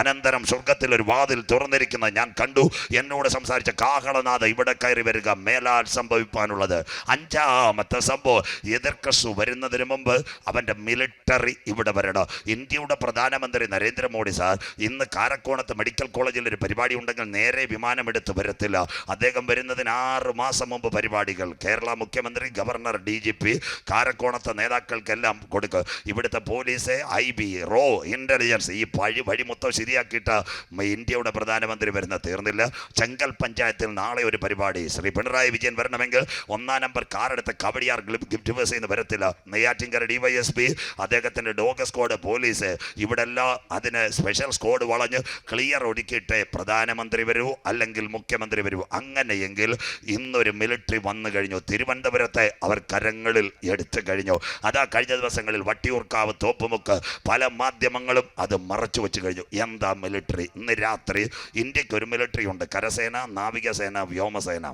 അനന്തരം സ്വർഗത്തിൽ ഒരു വാതിൽ തുറന്നിരിക്കുന്നത് ഞാൻ കണ്ടു. എന്നോട് സംസാരിച്ച കാഹളനാഥ ഇവിടെ കയറി വരിക മേലാൽ സംഭവിപ്പാനുള്ളത്. അഞ്ചാമത്തെ സംഭവം എതിർ ക്രിസ്തു വരുന്നതിന് മുമ്പ് അവന്റെ മിലിറ്ററി ഇവിടെ വരണം. ഇന്ത്യയുടെ പ്രധാനമന്ത്രി നരേന്ദ്രമോദി സാർ ഇന്ന് കാരക്കോണത്ത് മെഡിക്കൽ കോളേജിൽ ഒരു പരിപാടി ഉണ്ടെങ്കിൽ നേരെ വിമാനമെടുത്ത് വരത്തില്ല. അദ്ദേഹം വരുന്നതിന് ആറ് മാസം മുമ്പ് പരിപാടികൾ. കേരള മുഖ്യമന്ത്രി ഗവർണർ ഡി ജി പി കാരക്കോണത്തെ നേതാക്കൾക്കെല്ലാം കൊടുക്കുക ഇവിടുത്തെ പോലീസ് ഐ ബി റോ ഇന്റലിജൻസ് ഈ വഴി മൊത്തം ശരിയാക്കിയിട്ട് ഇന്ത്യയുടെ പ്രധാനമന്ത്രി വരുന്ന തീർന്നില്ല. ചെങ്കൽ പഞ്ചായത്തിൽ നാളെ ഒരു പരിപാടി. ശ്രീ പിണറായി വിജയൻ വരണമെങ്കിൽ ഒന്നാം നമ്പർ കാറെടുത്ത് കവടിയാർ ഗിഫ്റ്റ് ബസ് എന്ന് വരത്തില്ല. നെയ്യാറ്റിങ്കര ഡിവൈഎസ്പി അദ്ദേഹത്തിന്റെ ഡോഗ് സ്ക്വാഡ് പോലീസ് ഇവിടെ എല്ലാം അതിന് സ്പെഷ്യൽ സ്ക്വാഡ് വളഞ്ഞ് ക്ലിയർ ഒടുക്കിയിട്ട് പ്രധാനമന്ത്രി വരൂ അല്ലെങ്കിൽ മുഖ്യമന്ത്രി വരൂ. അങ്ങനെയെങ്കിൽ ഇന്നൊരു മിലിറ്ററി വന്നു കഴിഞ്ഞു. തിരുവനന്തപുരത്തെ അവർ കരങ്ങളിൽ എടുത്തു കഴിഞ്ഞു. അതാ കഴിഞ്ഞ ദിവസങ്ങളിൽ വട്ടിയൂർക്കാവ് തോപ്പുമുക്ക് പല മാധ്യമങ്ങളും അത് മറച്ചു വെച്ച് കഴിഞ്ഞു. എന്താ മിലിറ്ററി ഇന്ന് രാത്രി ഇന്ത്യയ്ക്ക് ഒരു മിലിറ്ററി ഉണ്ട്. കരസേന നാവികസേന വ്യോമസേന.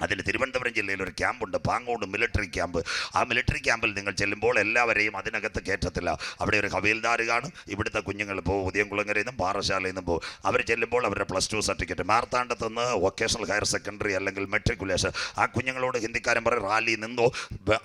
അതിന് തിരുവനന്തപുരം ജില്ലയിൽ ഒരു ക്യാമ്പുണ്ട് പാങ്ങോട് മിലിറ്ററി ക്യാമ്പ് ആ മിലിറ്ററി ക്യാമ്പിൽ നിങ്ങൾ ചെല്ലുമ്പോൾ എല്ലാവരെയും അതിനകത്ത് കയറ്റത്തില്ല. അവിടെ ഒരു ഹവീൽദാർ കാണും ഇവിടുത്തെ കുഞ്ഞുങ്ങൾ പോകും ഉദയംകുളങ്ങരയിൽ നിന്നും പാറശാലയിൽ നിന്നും പോകും. അവർ ചെല്ലുമ്പോൾ അവരുടെ പ്ലസ് ടു സർട്ടിഫിക്കറ്റ് മാർത്താണ്ടത്ത് നിന്ന് വൊക്കേഷണൽ ഹയർ സെക്കൻഡറി അല്ലെങ്കിൽ മെട്രിക്കുലേഷൻ ആ കുഞ്ഞുങ്ങളോട് ഹിന്ദിക്കാരൻ പറയും റാലി നിന്നോ?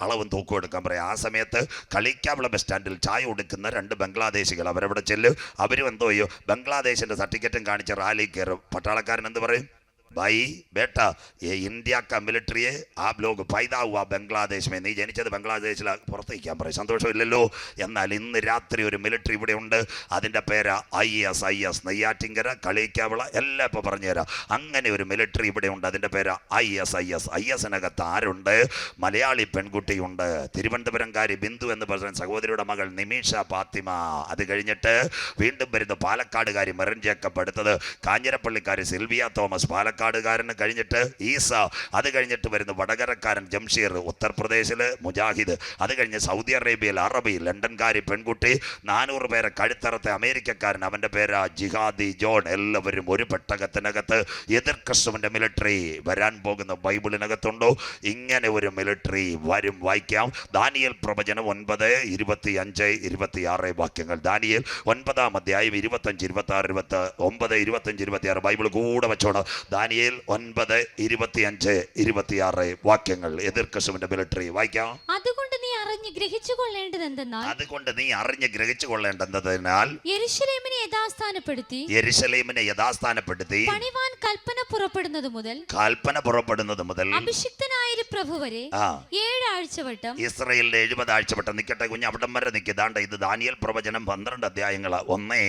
അളവും തൂക്കം എടുക്കാൻ പറയും. ആ സമയത്ത് കളിക്കാവിള ബസ് സ്റ്റാൻഡിൽ ചായ കൊടുക്കുന്ന രണ്ട് ബംഗ്ലാദേശികൾ അവരവിടെ ചെല്ലും. അവരും എന്തോ ചെയ്യും? ബംഗ്ലാദേശിന്റെ സർട്ടിഫിക്കറ്റും കാണിച്ച് റാലി കയറും. പട്ടാളക്കാരൻ എന്ത് പറയും? ഭായി ബേട്ട ഇന്ത്യ ക മിലിറ്ററിയെ ആപ് ലോക് പൈതാ ഹുവ ബംഗ്ലാദേശ് നീ ജനിച്ചത് ബംഗ്ലാദേശില പുറത്തേക്കാൻ പറയും സന്തോഷമില്ലല്ലോ? എന്നാൽ ഇന്ന് രാത്രി ഒരു മിലിറ്ററി ഇവിടെ ഉണ്ട്. അതിന്റെ പേര് I S I S Neyyattinkara Kaliyikkavila എല്ലാം ഇപ്പോൾ പറഞ്ഞുതരാം. അങ്ങനെ ഒരു മിലിറ്ററി ഇവിടെ ഉണ്ട്. അതിന്റെ പേര് I S I S I എസിനകത്ത് ആരുണ്ട്? മലയാളി പെൺകുട്ടിയുണ്ട്. തിരുവനന്തപുരംകാരി ബിന്ദു എന്ന് പറഞ്ഞ സഹോദരിയുടെ മകൾ നിമീഷ പാത്തിമ അത് കഴിഞ്ഞിട്ട് വീണ്ടും വരുന്ന പാലക്കാടുകാരി മെറിൻ ജേക്കബ് എടുത്തത് കാഞ്ഞിരപ്പള്ളിക്കാരി സിൽവിയ തോമസ് പാലക്കാട് പാലക്കാടുകാരന് കഴിഞ്ഞിട്ട് ഈസ അത് കഴിഞ്ഞിട്ട് വരുന്ന വടകരക്കാരൻ ജംഷീർ ഉത്തർപ്രദേശിൽ മുജാഹിദ് അത് കഴിഞ്ഞ് സൗദി അറേബ്യയിൽ അറബി ലണ്ടൻകാരി പെൺകുട്ടി നാനൂറ് പേരെ കഴുത്തറത്തെ അമേരിക്കക്കാരൻ അവന്റെ പേരാ ജിഹാദി ജോൺ എല്ലാവരും ഒരു പെട്ടകത്തിനകത്ത് എതിർ ക്രിസ്തുവിന്റെ മിലിറ്ററി വരാൻ പോകുന്ന ബൈബിളിനകത്തുണ്ടോ? ഇങ്ങനെ ഒരു മിലിറ്ററി വരും വായിക്കാം. ദാനിയൽ പ്രവചനം ഒൻപത് ഇരുപത്തി അഞ്ച് ഇരുപത്തി ആറ് വാക്യങ്ങൾ. ദാനിയൽ ഒൻപതാം അധ്യായം ഇരുപത്തഞ്ച് ഇരുപത്തി ആറ് ഇരുപത്തി ഒമ്പത് ഇരുപത്തഞ്ച് ഇരുപത്തി ആറ് ബൈബിൾ കൂടെ വെച്ചോണം. ദാനിയേൽ ഒൻപത് ഇരുപത്തിയഞ്ച് ഇരുപത്തിയാറ് വാക്യങ്ങൾ എതിർ ക്രിസ്തുവിന്റെ മിലിറ്ററി വായിക്കാം. അതുകൊണ്ട് അറിഞ്ഞ് ഗ്രഹിച്ചു കൊള്ളേണ്ടത് എന്തെന്നാൽ അതുകൊണ്ട് നീ അറിഞ്ഞ് ഗ്രഹിച്ചു കൊള്ളേണ്ടതിനാൽ യെരുശലേമിനെ യഥാസ്ഥാനപ്പെടുത്തി യെരുശലേമിനെ യഥാസ്ഥാനപ്പെടുത്തി പണിവാൻ കൽപ്പന പുറപ്പെടുന്നത് മുതൽ കൽപ്പന പുറപ്പെടുന്നത് മുതൽ അഭിഷിക്തനായൊരു പ്രഭു വരെ ആ. ഏഴാഴ്ച വട്ടം ഇസ്രയേലിന്റെ എഴുപത് ആഴ്ചപ്പെട്ട നിൽക്കട്ടെ കുഞ്ഞ് അവിടം വരെ നിൽക്കിതാണ്ട് ഇത് ദാനിയൽ പ്രവചനം പന്ത്രണ്ട് അധ്യായങ്ങൾ ഒന്നേ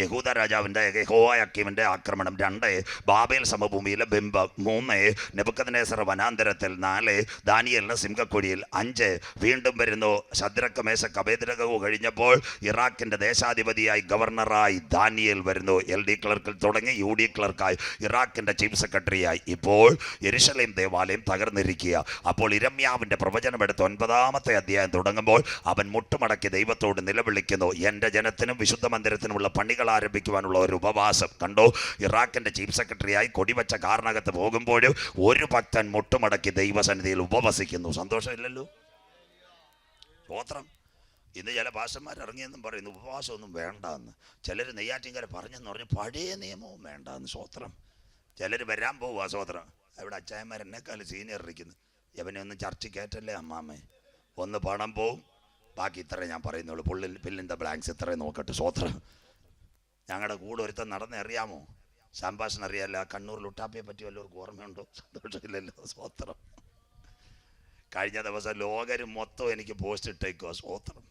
യഹൂദ രാജാവിന്റെ യഹോയാക്കിമിന്റെ ആക്രമണം. രണ്ട് ബാബേൽ സമഭൂമിയിലെ ബിംബം. മൂന്ന് നെബുക്കദ്നേസർ വനാന്തരത്തിൽ. നാല് ദാനിയലിന് സിംഹക്കുഴിയിൽ അഞ്ച് വീണ്ടും വരുന്നു ശദ്രക്ക മേശക്ക് കബേദ്രകവും കഴിഞ്ഞപ്പോൾ ഇറാഖിന്റെ ദേശാധിപതിയായി ഗവർണറായി ദാനിയൽ വരുന്നു. എൽ ഡി ക്ലർക്കിൽ തുടങ്ങി യു ഡി ക്ലർക്കായി ഇറാഖിന്റെ ചീഫ് സെക്രട്ടറിയായി. ഇപ്പോൾ യെരുശലേം ദേവാലയം തകർന്നിരിക്കുക. അപ്പോൾ ഇരമ്യാവിന്റെ പ്രവചനം എടുത്ത് ഒൻപതാമത്തെ അധ്യായം തുടങ്ങുമ്പോൾ അവൻ മുട്ടുമടക്കി ദൈവത്തോട് നിലവിളിക്കുന്നു. എന്റെ ജനത്തിനും വിശുദ്ധ മന്ദിരത്തിനുമുള്ള പണികൾ ആരംഭിക്കുവാനുള്ള ഒരു ഉപവാസം. കണ്ടോ? ഇറാഖിന്റെ ചീഫ് സെക്രട്ടറിയായി കൊടിവച്ച കാറിനകത്ത് പോകുമ്പോഴും ഒരു ഭക്തൻ മുട്ടുമടക്കി ദൈവസന്നിധിയിൽ ഉപവസിക്കുന്നു. സന്തോഷമില്ലല്ലോ? സ്തോത്രം. ഇന്ന് ചില ഭാഷന്മാർ ഇറങ്ങിയെന്നും പറയുന്നു ഉപവാസമൊന്നും വേണ്ടെന്ന്. ചിലർ നെയ്യാറ്റിങ്കര പറഞ്ഞെന്ന് പറഞ്ഞ് പഴയ നിയമവും വേണ്ടെന്ന് സ്തോത്രം. ചിലർ വരാൻ പോവുക സ്തോത്രം. അവിടെ അച്ചായന്മാർ എന്നെക്കാൾ സീനിയർ ഇരിക്കുന്നു. ഇവനെ ഒന്ന് ചർച്ച കയറ്റല്ലേ അമ്മാമ്മേ ഒന്ന് പണം പോവും. ബാക്കി ഇത്രേ ഞാൻ പറയുന്നുള്ളൂ. പുള്ളിൽ പില്ലിന്റെ ബ്ലാങ്ക്സ് ഇത്രയും നോക്കട്ടെ സ്തോത്രം. ഞങ്ങളുടെ കൂടെ ഒരുത്തൻ നടന്നറിയാമോ സംഭാഷണം അറിയാമല്ലോ കണ്ണൂരിൽ ലുട്ടാപ്പിയെ പറ്റി വല്ലവർക്കും ഓർമ്മയുണ്ടോ? സന്തോഷമില്ലല്ലോ സ്വോത്രം കഴിഞ്ഞ ദിവസം ലോകരും മൊത്തം എനിക്ക് പോസ്റ്റ് ഇട്ടേക്കോ സ്വോത്രം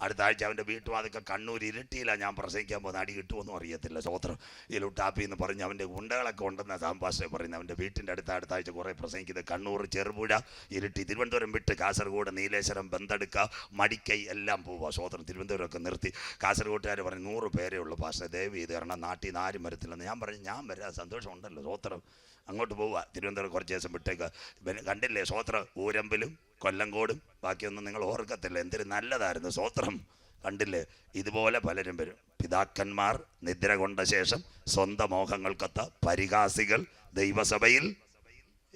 അടുത്ത ആഴ്ച അവന്റെ വീട്ടുവാതൊക്കെ കണ്ണൂർ ഇരുട്ടിയിലാണ് ഞാൻ പ്രസംഗിക്കാൻ പോകുന്നത്. അടി കിട്ടുമെന്നും അറിയത്തില്ല സ്വോത്രം ഈ ലുട്ടാപ്പി എന്ന് പറഞ്ഞ് അവന്റെ ഗുണ്ടകളൊക്കെ ഉണ്ടെന്ന് സാമ്പാഷ പറയുന്നത്. അവന്റെ വീട്ടിന്റെ അടുത്ത അടുത്ത ആഴ്ച കുറേ പ്രസംഗിക്കുന്നത് കണ്ണൂർ ചെറുപുഴ ഇരുട്ടി. തിരുവനന്തപുരം വിട്ട് കാസർഗോഡ് നീലേശ്വരം ബന്തെടുക്ക മടിക്കൈ എല്ലാം പോവുക സ്വോത്രം തിരുവനന്തപുരമൊക്കെ നിർത്തി. കാസർഗോട്ടുകാർ പറഞ്ഞു നൂറ് പേരേ ഉള്ളൂ പാസ്റ്റർ ദേവി ഇത് കാരണം നാട്ടിൽ നിന്ന് ആരും വരത്തില്ലെന്ന് ഞാൻ പറഞ്ഞു. ഞാൻ വരാം സന്തോഷമുണ്ടല്ലോ സ്വോത്രം അങ്ങോട്ട് പോവുക. തിരുവനന്തപുരം കുറച്ച് ദിവസം വിട്ടേക്ക്. പിന്നെ കണ്ടില്ലേ സ്വോത്ര? ഊരമ്പിലും കൊല്ലങ്കോടും. ബാക്കിയൊന്നും നിങ്ങൾ ഓർക്കത്തില്ല. എന്തൊരു നല്ലതായിരുന്നു സ്വോത്രം. കണ്ടില്ലേ? ഇതുപോലെ പലരും വരും. പിതാക്കന്മാർ നിദ്ര കൊണ്ട ശേഷം സ്വന്തം മോഹങ്ങൾക്കൊത്ത പരിഹാസികൾ ദൈവസഭയിൽ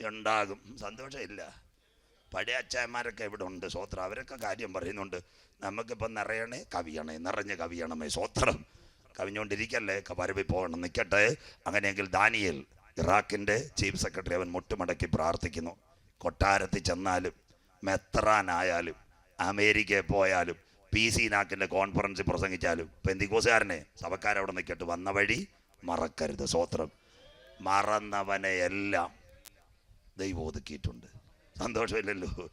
ഉണ്ടാകും. സന്തോഷമില്ല. പഴയ അച്ചായന്മാരൊക്കെ ഇവിടെ ഉണ്ട് സ്വോത്രം. അവരൊക്കെ കാര്യം പറയുന്നുണ്ട്. നമുക്കിപ്പോൾ നിറയണേ കവിയണേ. നിറഞ്ഞ കവിയണമേ സ്വോത്രം. കവിഞ്ഞുകൊണ്ടിരിക്കല്ലേ? പരവി പോകണം നിൽക്കട്ടെ അങ്ങനെയെങ്കിൽ ദാനിയേൽ ഇറാഖിന്റെ ചീഫ് സെക്രട്ടറി അവൻ മുട്ടുമടക്കി പ്രാർത്ഥിക്കുന്നു. കൊട്ടാരത്തിൽ ചെന്നാലും മെത്രാനായാലും അമേരിക്കയിൽ പോയാലും പി സി നാക്കിന്റെ കോൺഫറൻസിൽ പ്രസംഗിച്ചാലും പെന്തിക്കോസുകാരനെ സഭക്കാരവിടെ നിൽക്കട്ട് വന്ന വഴി മറക്കരുത് സ്വോത്രം മറന്നവനെ എല്ലാം ദൈവം ഒതുക്കിയിട്ടുണ്ട്. സന്തോഷമില്ലല്ലോ.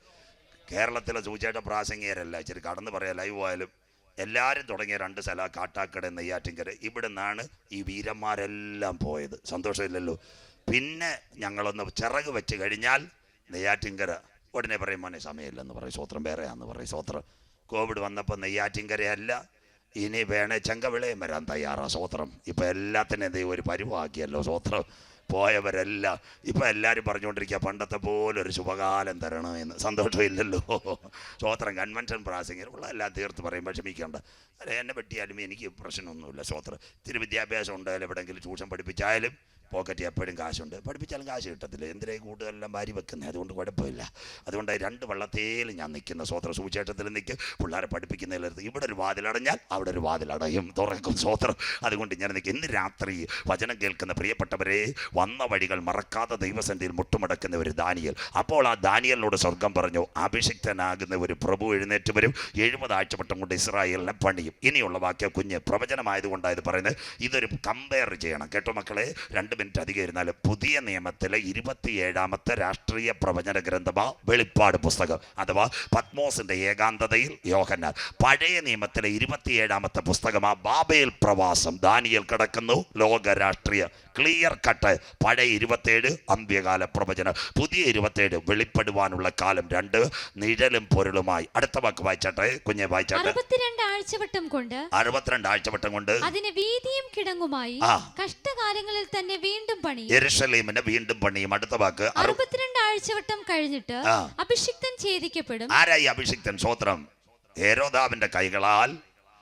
കേരളത്തിലെ സൂചേട്ട പ്രാസംഗികരല്ല. ഇച്ചിരി കടന്ന് പറയാം. ലൈവ് ആയാലും എല്ലാവരും തുടങ്ങിയ രണ്ട് സ്ഥല കാട്ടാക്കട നെയ്യാറ്റിൻകര. ഇവിടെ നിന്നാണ് ഈ വീരന്മാരെല്ലാം പോയത്. സന്തോഷമില്ലല്ലോ. പിന്നെ ഞങ്ങളൊന്ന് ചിറക് വെച്ച് കഴിഞ്ഞാൽ നെയ്യാറ്റിൻകര. ഉടനെ പറയും മോനെ സമയമില്ലെന്ന് പറയും. സ്വത്രം വേറെയാന്ന് പറയും. സ്വത്രം. കോവിഡ് വന്നപ്പോൾ നെയ്യാറ്റിൻകരയല്ല. ഇനി വേണേ ചെങ്കവിളയും വരാൻ തയ്യാറാണ് സ്വത്രം. ഇപ്പം എല്ലാത്തിനും എന്തെങ്കിലും ഒരു പരിവാക്കിയല്ലോ സ്വത്രം. പോയവരെല്ലാം. ഇപ്പൊ എല്ലാരും പറഞ്ഞുകൊണ്ടിരിക്കുക പണ്ടത്തെ പോലെ ഒരു ശുഭകാലം തരണം എന്ന്. സന്തോഷമില്ലല്ലോ. സ്വോത്രം കൺവെൻഷൻ പ്രാസിംഗർ ഉള്ള എല്ലാം തീർത്ത് പറയും ക്ഷമിക്കേണ്ട. അല്ല എന്നെ പറ്റിയാലും എനിക്ക് പ്രശ്നമൊന്നുമില്ല സ്വോത്രം ഇത്തിരി വിദ്യാഭ്യാസം ഉണ്ടായാലും എവിടെയെങ്കിലും ട്യൂഷൻ പഠിപ്പിച്ചായാലും പോക്കറ്റിൽ എപ്പോഴും കാശുണ്ട്. പഠിപ്പിച്ചാലും കാശ് കിട്ടത്തില്ല. എന്തിനേ കൂടുതലെല്ലാം വാരി വെക്കുന്നത്? അതുകൊണ്ട് കുഴപ്പമില്ല. അതുകൊണ്ട് രണ്ട് വള്ളത്തേൽ ഞാൻ നിൽക്കുന്ന സ്വോത്ര സുവിശേഷത്തിൽ നിൽക്കും. പിള്ളേരെ പഠിപ്പിക്കുന്നതിലെടുത്ത് ഇവിടെ ഒരു വാതിലടഞ്ഞാൽ അവിടെ ഒരു വാതിലടയും തുറക്കും സ്വോത്രം. അതുകൊണ്ട് ഞാൻ നിൽക്കും. ഇന്ന് രാത്രി വചനം കേൾക്കുന്ന പ്രിയപ്പെട്ടവരെ വന്ന വഴികൾ മറക്കാതെ ദൈവസന്ധിയിൽ മുട്ടുമടക്കുന്ന ഒരു ദാനിയൽ. അപ്പോൾ ആ ദാനിയലിനോട് സ്വർഗം പറഞ്ഞു അഭിഷിക്തനാകുന്ന ഒരു പ്രഭു എഴുന്നേറ്റ് വരും. എഴുപത് ആഴ്ചവട്ടം കൊണ്ട് ഇസ്രായേലിനെ പണിയും. ഇനിയുള്ള വാക്യം കുഞ്ഞ് പ്രവചനമായതുകൊണ്ടായത് പറയുന്നത്. ഇതൊരു കമ്പയർ ചെയ്യണം. കേട്ടോ മക്കളെ? രണ്ട് മിനിറ്റ് അധികം ഇരുന്നാൽ പുതിയ നിയമത്തിലെ ഇരുപത്തിയേഴാമത്തെ രാഷ്ട്രീയ പ്രവചന ഗ്രന്ഥമാ വെളിപ്പാട് പുസ്തകം അഥവാ പത്മോസിന്റെ ഏകാന്തതയിൽ യോഹന്നാൻ. പഴയ നിയമത്തിലെ ഇരുപത്തിയേഴാമത്തെ പുസ്തകമാ ബാബേൽ പ്രവാസം. ദാനിയൽ കിടക്കുന്നു ലോക രാഷ്ട്രീയ ക്ലിയർ കട്ട് പഴയ ഇരുപത്തേഴ് അന്ത്യകാല പ്രവചനം പുതിയ ഇരുപത്തേഴ് വെളിപ്പെടുവാനുള്ള കാലം രണ്ട് നിഴലും പൊരുളുമായി. അടുത്ത വാക്ക് വായിച്ചാട്ടെ കുഞ്ഞെ വായിച്ചാട്ടെ. അറുപത്തിരണ്ട് ആഴ്ചവട്ടം കൊണ്ട് അറുപത്തിരണ്ട് ആഴ്ചവട്ടം കൊണ്ട് അതിന് വീതിയും കിടങ്ങുമായി. കഷ്ടകാലങ്ങളിൽ തന്നെ വീണ്ടും പണി യെരുശലേമിനെ വീണ്ടും പണിയും. അടുത്ത വാക്ക് അറു- അറുപത്തിരണ്ട് ആഴ്ചവട്ടം കഴിഞ്ഞിട്ട് അഭിഷിക്തൻ ഛേദിക്കപ്പെടും. ആരായി അഭിഷിക്തൻ? സ്വോത്രം ഹേരോദാവിന്റെ കൈകളാൽ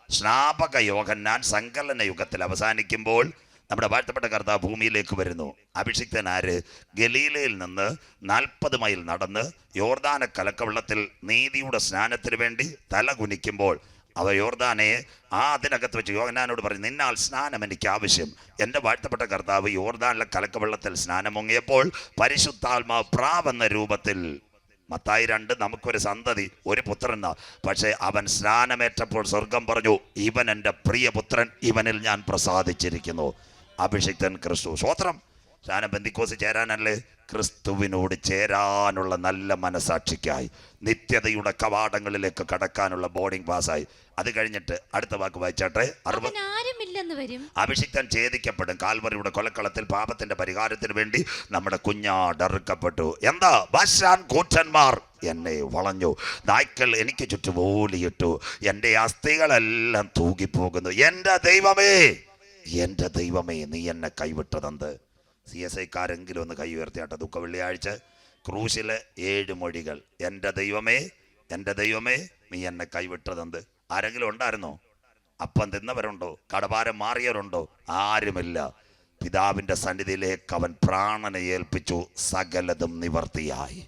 സ്നാപക യോഗന്നാൻ സങ്കലന യുഗത്തിൽ അവസാനിക്കുമ്പോൾ നമ്മുടെ വാഴ്ത്തപ്പെട്ട കർത്താവ് ഭൂമിയിലേക്ക് വരുന്നു. അഭിഷിക്തൻ ആര്? ഗലീലയിൽ നിന്ന് നാൽപ്പത് മൈൽ നടന്ന് യോർദാന കലക്കവെള്ളത്തിൽ നീതിയുടെ സ്നാനത്തിന് വേണ്ടി തല കുനിക്കുമ്പോൾ അവ യോർദാനെ ആ അതിനകത്ത് വെച്ച് യോഹന്നാനോട് പറഞ്ഞു നിന്നാൽ സ്നാനം എനിക്ക് ആവശ്യം. എന്റെ വാഴ്ത്തപ്പെട്ട കർത്താവ് യോർദാനിലെ കലക്കവെള്ളത്തിൽ സ്നാനം മുങ്ങിയപ്പോൾ പരിശുദ്ധാത്മാവ് പ്രാവെന്ന രൂപത്തിൽ മത്തായി രണ്ട് നമുക്കൊരു സന്തതി ഒരു പുത്രനാ പക്ഷേ അവൻ സ്നാനമേറ്റപ്പോൾ സ്വർഗം പറഞ്ഞു ഇവൻ എന്റെ പ്രിയപുത്രൻ ഇവനിൽ ഞാൻ പ്രസാദിച്ചിരിക്കുന്നു. അഭിഷിക്തൻ ക്രിസ്തു. സ്വോത്രം സ്നാനം ബന്ധിക്കോസ് ചേരാനല്ലേ? ക്രിസ്തുവിനോട് ചേരാനുള്ള നല്ല മനസാക്ഷിക്കായി. നിത്യതയുടെ കവാടങ്ങളിലേക്ക് കടക്കാനുള്ള ബോർഡിംഗ് പാസ്സായി അത് കഴിഞ്ഞിട്ട് അടുത്ത വാക്ക് വായിച്ചാട്ടെ. അറുപത് അഭിഷിക്തൻ ഛേദിക്കപ്പെടും. കാൽവറിയുടെ കൊലക്കളത്തിൽ പാപത്തിന്റെ പരിഹാരത്തിന് വേണ്ടി നമ്മുടെ കുഞ്ഞാടറുക്കപ്പെട്ടു. എന്താ? ബസാൻ കൂറ്റന്മാർ എന്നെ വളഞ്ഞു. നായ്ക്കൾ എനിക്ക് ചുറ്റും ഓലിയിട്ടു. എന്റെ അസ്ഥികളെല്ലാം തൂകിപ്പോകുന്നു. എന്റെ ദൈവമേ! എന്റെ ദൈവമേ നീ എന്നെ കൈവിട്ടതെന്ത്? സി എസ് ഐക്കാരെങ്കിലും ഒന്ന് കൈ ഉയർത്തിയാട്ടെ ദുഃഖ വെള്ളിയാഴ്ച ക്രൂശിലെ ഏഴ് മൊഴികൾ. എന്റെ ദൈവമേ എന്റെ ദൈവമേ നീ എന്നെ കൈവിട്ടതെന്ത്? ആരെങ്കിലും ഉണ്ടായിരുന്നോ? അപ്പം തിന്നവരുണ്ടോ? കടഭാരം മാറിയവരുണ്ടോ? ആരുമില്ല. പിതാവിന്റെ സന്നിധിയിലേക്ക് അവൻ പ്രാണനെ ഏൽപ്പിച്ചു. സകലതും നിവർത്തിയായി.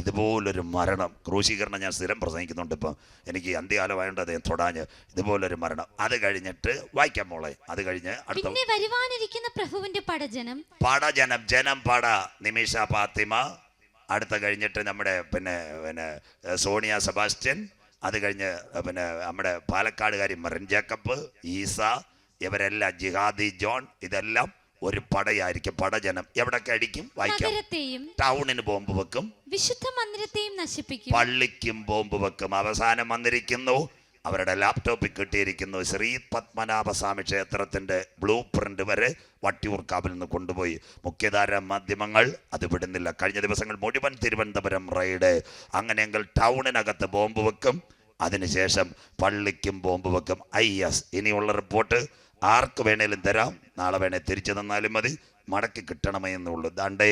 ഇതുപോലൊരു മരണം. ക്രൂശീകരണം ഞാൻ സ്ഥിരം പ്രസംഗിക്കുന്നുണ്ട് ഇപ്പം. എനിക്ക് അന്ത്യകാലമായോണ്ട് അദ്ദേഹം തൊടാഞ്ഞ് ഇതുപോലൊരു മരണം. അത് കഴിഞ്ഞിട്ട് വായിക്കാം മോളെ. അത് കഴിഞ്ഞ് അടുത്ത പിന്നെ വരുവാനിരിക്കുന്ന പ്രഭുവിന്റെ പടജനം. പടജനം ജനം പട നിമിഷ ഫാത്തിമ. അടുത്ത കഴിഞ്ഞിട്ട് നമ്മുടെ പിന്നെ പിന്നെ സോണിയ സെബാസ്റ്റ്യൻ. അത് കഴിഞ്ഞ് പിന്നെ നമ്മുടെ പാലക്കാടുകാരി മെറിൻ ജേക്കബ് ഈസ ഇവരെല്ലാം ജിഹാദി ജോൺ ഇതെല്ലാം ഒരു പടയായിരിക്കും പടജനം. എവിടൊക്കെ അടിക്കും? വായിക്കാം. നഗരത്തെയും ടൗണിന് ബോംബ് വെക്കും. വിശുദ്ധ മന്ദിരത്തെയും നശിപ്പിക്കും. പള്ളിക്കും ബോംബ് വെക്കും. അവസാനം വന്നിരിക്കുന്നു അവരുടെ ലാപ്ടോപ്പിൽ കിട്ടിയിരിക്കുന്നു ശ്രീ പത്മനാഭസ്വാമി ക്ഷേത്രത്തിന്റെ ബ്ലൂ പ്രിന്റ് വരെ വട്ടിയൂർക്കാവിൽ നിന്ന് കൊണ്ടുപോയി. മുഖ്യധാര മാധ്യമങ്ങൾ അത് വിടുന്നില്ല. കഴിഞ്ഞ ദിവസങ്ങൾ മുഴുവൻ തിരുവനന്തപുരം റൈഡ് അങ്ങനെയെങ്കിൽ ടൗണിനകത്ത് ബോംബ് വെക്കും. അതിനുശേഷം പള്ളിക്കും ബോംബ് വെക്കും. I S. ഇനിയുള്ള റിപ്പോർട്ട് ആർക്ക് വേണേലും തരാം. നാളെ വേണേ തിരിച്ചു തന്നാലും മതി. മടക്കി കിട്ടണമേ എന്നുള്ളൂ. ദാണ്ടേ